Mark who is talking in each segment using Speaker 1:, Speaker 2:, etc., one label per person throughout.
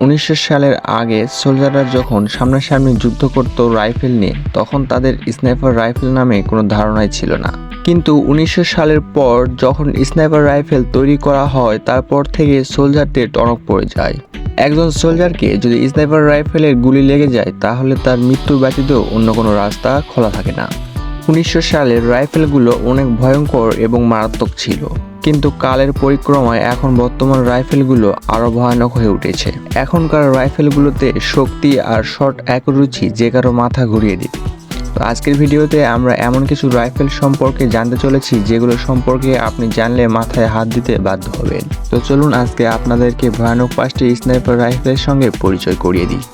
Speaker 1: উনিশশো সালের আগে সোলজাররা যখন সামনাসামনি যুদ্ধ করত রাইফেল নিয়ে, তখন তাদের স্নাইপার রাইফেল নামে কোনো ধারণাই ছিল না। কিন্তু উনিশশো সালের পর যখন স্নাইপার রাইফেল তৈরি করা হয়, তারপর থেকে সোলজারদের টনক পড়ে যায়। একজন সোলজারকে যদি স্নাইপার রাইফেলের গুলি লেগে যায়, তাহলে তার মৃত্যু ব্যতীত অন্য কোনো রাস্তা খোলা থাকে না। উনিশশো সালের রাইফেলগুলো অনেক ভয়ঙ্কর এবং মারাত্মক ছিল। কিন্তু কালের পরিক্রমায় এখন বর্তমান রাইফেলগুলো আরও ভয়ানক হয়ে উঠেছে। এখনকার রাইফেলগুলোতে শক্তি আর শর্ট একরুচি যে কারও মাথা ঘুরিয়ে দিবে। তো আজকের ভিডিওতে আমরা এমন কিছু রাইফেল সম্পর্কে জানতে চলেছি, যেগুলো সম্পর্কে আপনি জানলে মাথায় হাত দিতে বাধ্য হবেন। তো চলুন আজকে আপনাদেরকে ভয়ানক পাঁচটি স্নাইপার রাইফেলের সঙ্গে পরিচয় করিয়ে দিই।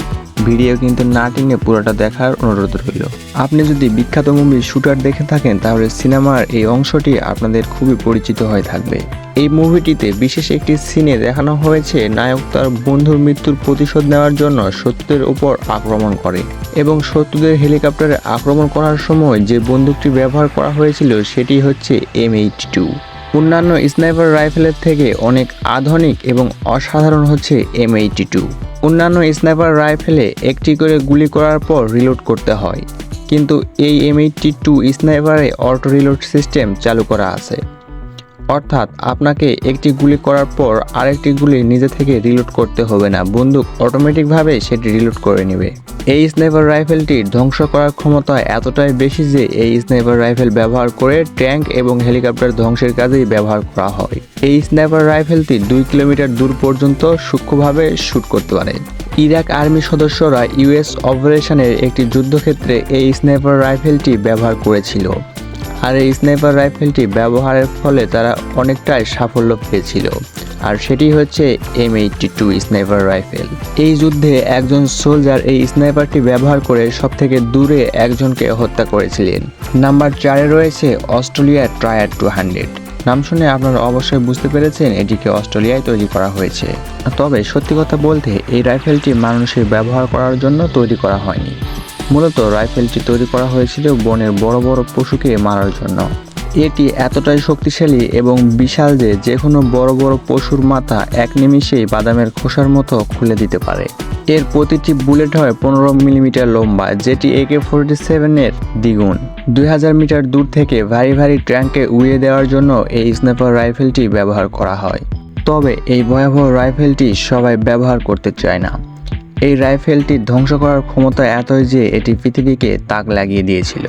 Speaker 1: ভিডিও কিন্তু না টেনে পুরোটা দেখার অনুরোধ রইল। আপনি যদি বিখ্যাত মুভি শুটার দেখে থাকেন, তাহলে সিনেমার এই অংশটি আপনাদের খুবই পরিচিত হয়ে থাকবে। এই মুভিটিতে বিশেষ একটি সিনে দেখানো হয়েছে নায়ক তার বন্ধুর মৃত্যুর প্রতিশোধ নেওয়ার জন্য শত্রুদের উপর আক্রমণ করে এবং শত্রুদের হেলিকপ্টারে আক্রমণ করার সময় যে বন্দুকটি ব্যবহার করা হয়েছিল, সেটি হচ্ছে এম এইট টু অন্যান্য স্নাইপার রাইফেলের থেকে অনেক আধুনিক এবং অসাধারণ হচ্ছে এম এইটি টু অন্যান্য স্নাইপার রাইফেলে একটি করে গুলি করার পর রিলোড করতে হয়। কিন্তু এই এম এইটটি টু স্নাইপারে অটো রিলোড সিস্টেম চালু করা আছে। অর্থাৎ আপনাকে একটি গুলি করার পর আরেকটি গুলি নিজে থেকে রিলোড করতে হবে না। বন্দুক অটোমেটিকভাবে সেটি রিলোড করে নেবে। এই স্নাইপার রাইফেলটি ধ্বংস করার ক্ষমতা এতটাই বেশি যে এই স্নাইপার রাইফেল ব্যবহার করে ট্যাঙ্ক এবং হেলিকপ্টার ধ্বংসের কাজেই ব্যবহার করা হয়। এই স্নাইপার রাইফেলটি দুই কিলোমিটার দূর পর্যন্ত সূক্ষ্মভাবে শ্যুট করতে পারে। ইরাক আর্মি সদস্যরা ইউএস অপারেশনের একটি যুদ্ধক্ষেত্রে এই স্নাইপার রাইফেলটি ব্যবহার করেছিল। আর এই স্নাইপার রাইফেলটি ব্যবহারের ফলে তারা অনেকটাই সাফল্য পেয়েছিল। আর সেটি হচ্ছে M eighty two sniper rifle. এই যুদ্ধে একজন সোলজার এই স্নাইপারটি ব্যবহার করে সব থেকে দূরে একজনকে হত্যা করেছিলেন। নাম্বার চারে রয়েছে অস্ট্রেলিয়ার ট্রায়ার টু হান্ড্রেড। নাম শুনে আপনারা অবশ্যই বুঝতে পেরেছেন এটিকে অস্ট্রেলিয়ায় তৈরি করা হয়েছে। তবে সত্যি কথা বলতে এই রাইফেলটি মানুষের ব্যবহার করার জন্য তৈরি করা হয়নি। মূলত রাইফেলটি তৈরি করা হয়েছিল বনের বড় বড় পশুকে মারার জন্য। এটি এতটাই শক্তিশালী এবং বিশাল যে যে কোনো বড় বড় পশুর মাথা এক নিমিষেই বাদামের খোসার মতো খুলে দিতে পারে। এর প্রতিটি বুলেট হয় পনেরো মিলিমিটার লম্বা, যেটি একে ফোরটি সেভেনের দ্বিগুণ। দুই হাজার মিটার দূর থেকে ভারী ভারী ট্যাঙ্কে উড়িয়ে দেওয়ার জন্য এই স্নাইপার রাইফেলটি ব্যবহার করা হয়। তবে এই ভয়াবহ রাইফেলটি সবাই ব্যবহার করতে চায় না। এই রাইফেলটি ধ্বংস করার ক্ষমতা এতই যে এটি পৃথিবীকে তাক লাগিয়ে দিয়েছিল।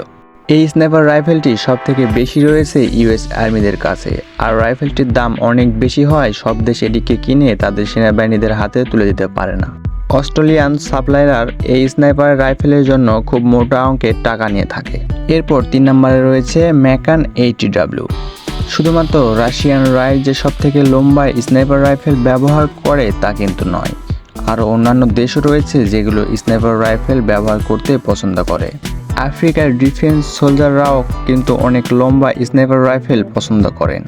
Speaker 1: এই স্নাইপার রাইফেলটি সব থেকে বেশি রয়েছে ইউএস আর্মিদের কাছে, আর রাইফেলটির দাম অনেক বেশি হয় সব দেশ এটিকে কিনে তাদের সেনাবাহিনীদের হাতে তুলে দিতে পারে না। অস্ট্রেলিয়ান সাপ্লায়ার এই স্নাইপার রাইফেলের জন্য খুব মোটা অঙ্কের টাকা নিয়ে থাকে। এরপর তিন নম্বরে রয়েছে ম্যাকান এইটি ডাব্লিউ। শুধুমাত্র রাশিয়ান রাইট যে সব থেকে লম্বা স্নাইপার রাইফেল ব্যবহার করে তা কিন্তু নয়। আরও অন্যান্য দেশও রয়েছে যেগুলো স্নাইপার রাইফেল ব্যবহার করতে পছন্দ করে। আফ্রিকার ডিফেন্স সোলজাররাও কিন্তু অনেক লম্বা স্নাইপার রাইফেল পছন্দ করেন।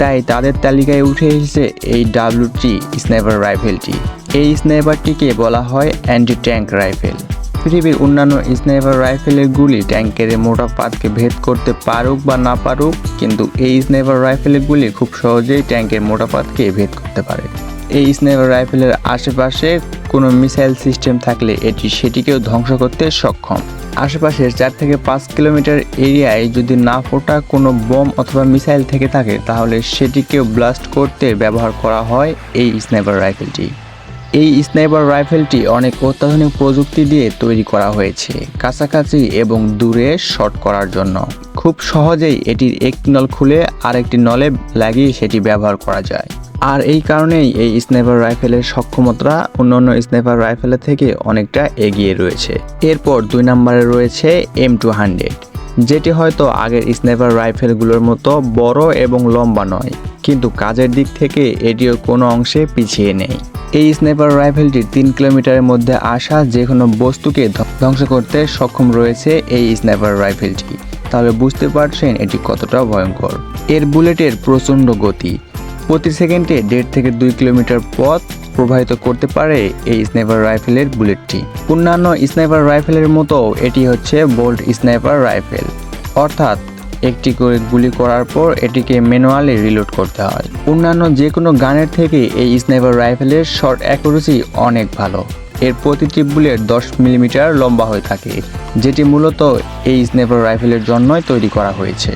Speaker 1: তাই তাদের তালিকায় উঠে এসেছে এই ডাব্লিউটি স্নাইপার রাইফেলটি। এই স্নাইপারটিকে বলা হয় অ্যান্টি ট্যাঙ্ক রাইফেল। পৃথিবীর অন্যান্য স্নাইপার রাইফেলের গুলি ট্যাঙ্কের মোটা পাতকে ভেদ করতে পারুক বা না পারুক, কিন্তু এই স্নাইপার রাইফেলের গুলি খুব সহজেই ট্যাঙ্কের মোটা পাতকে ভেদ করতে পারে। এই স্নাইপার রাইফেলের আশেপাশে কোনো মিসাইল সিস্টেম থাকলে এটি সেটিকেও ধ্বংস করতে সক্ষম। আশেপাশের চার থেকে পাঁচ কিলোমিটার এরিয়ায় যদি না ফোটা কোনো বোম অথবা মিসাইল থেকে থাকে, তাহলে সেটিকেও ব্লাস্ট করতে ব্যবহার করা হয় এই স্নাইপার রাইফেলটি। এই স্নাইপার রাইফেলটি অনেক অত্যাধুনিক প্রযুক্তি দিয়ে তৈরি করা হয়েছে, কাছাকাছি এবং দূরে শট করার জন্য। খুব সহজেই এটির একটি নল খুলে আরেকটি নলে লাগিয়ে সেটি ব্যবহার করা যায়। আর এই কারণেই এই স্নাইপার রাইফেলের সক্ষমতা অন্যান্য স্নাইপার রাইফেলের থেকে অনেকটা এগিয়ে রয়েছে। এরপর দুই নম্বরে রয়েছে এম টু হান্ড্রেড যেটি হয়তো আগের স্নাইপার রাইফেলগুলোর মতো বড় এবং লম্বা নয়, কিন্তু কাজের দিক থেকে এটিও কোনো অংশে পিছিয়ে নেই। এই স্নাইপার রাইফেলটি তিন কিলোমিটারের মধ্যে আসা যে কোনো বস্তুকে ধ্বংস করতে সক্ষম রয়েছে এই স্নাইপার রাইফেলটি। তাহলে বুঝতে পারছেন এটি কতটা ভয়ঙ্কর। এর বুলেটের প্রচণ্ড গতি। প্রতি সেকেন্ডে দেড় থেকে দুই কিলোমিটার পথ প্রবাহিত করতে পারে এই স্নাইপার রাইফেলের বুলেটটি। অন্যান্য স্নাইপার রাইফেলের মতো এটি হচ্ছে বোল্ট স্নাইপার রাইফেল। অর্থাৎ একটি করে গুলি করার পর এটিকে ম্যানুয়ালি রিলোড করতে হয়। অন্যান্য যে কোনো গানের থেকে এই স্নাইপার রাইফেলের শর্ট অ্যাকুরেসি অনেক ভালো। এর প্রতিটি বুলেট দশ মিলিমিটার লম্বা হয়ে থাকে, যেটি মূলত এই স্নাইপার রাইফেলের জন্যই তৈরি করা হয়েছে।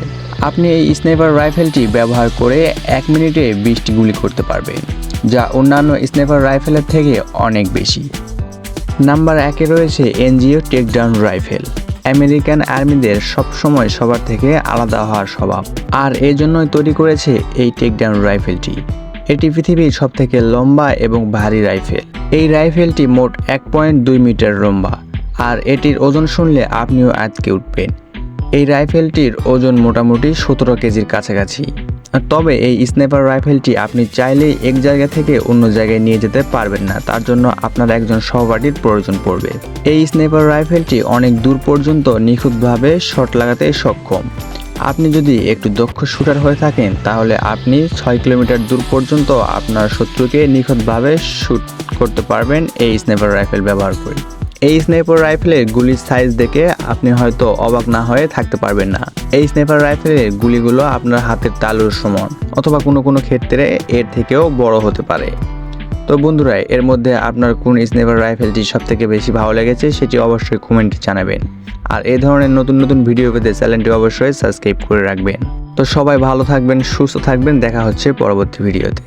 Speaker 1: আপনি এই স্নাইপার রাইফেলটি ব্যবহার করে এক মিনিটে বিশটি গুলি করতে পারবেন, যা অন্যান্য স্নাইপার রাইফেলের থেকে অনেক বেশি। নাম্বার একে রয়েছে এনজিও টেকডাউন রাইফেল আমেরিকান আর্মিদের সবসময় সবার থেকে আলাদা হওয়ার স্বভাব। আর এই জন্যই তৈরি করেছে এই টেকডাউন রাইফেলটি। এটি পৃথিবীর সব থেকে লম্বা এবং ভারী রাইফেল। এই রাইফেলটি মোট এক পয়েন্ট দুই মিটার লম্বা। আর এটির ওজন শুনলে আপনিও আজকে উঠবেন। এই রাইফেলটির ওজন মোটামুটি সতেরো কেজির কাছাকাছি। তবে এই স্নাইপার রাইফেলটি আপনি চাইলেই এক জায়গা থেকে অন্য জায়গায় নিয়ে যেতে পারবেন না, তার জন্য আপনার একজন সহপাঠীর প্রয়োজন পড়বে। এই স্নাইপার রাইফেলটি অনেক দূর পর্যন্ত নিখুঁতভাবে শট লাগাতে সক্ষম। আপনি যদি একটু দক্ষ শুটার হয়ে থাকেন, তাহলে আপনি ছয় কিলোমিটার দূর পর্যন্ত আপনার শত্রুকে নিখুঁতভাবে শ্যুট করতে পারবেন এই স্নাইপার রাইফেল ব্যবহার করে। এই স্নাইপার রাইফেলের গুলির সাইজ দেখে আপনি হয়তো অবাক না হয়ে থাকতে পারবেন না। এই স্নাইপার রাইফেলের গুলিগুলো আপনার হাতের তালুর সমান, অথবা কোনো কোনো ক্ষেত্রে এর থেকেও বড় হতে পারে। তো বন্ধুরা, এর মধ্যে আপনার কোন স্নাইপার রাইফেলটি সব থেকে বেশি ভালো লেগেছে সেটি অবশ্যই কমেন্টে জানাবেন। আর এই ধরনের নতুন নতুন ভিডিও পেতে চ্যানেলটি অবশ্যই সাবস্ক্রাইব করে রাখবেন। তো সবাই ভালো থাকবেন, সুস্থ থাকবেন, দেখা হচ্ছে পরবর্তী ভিডিওতে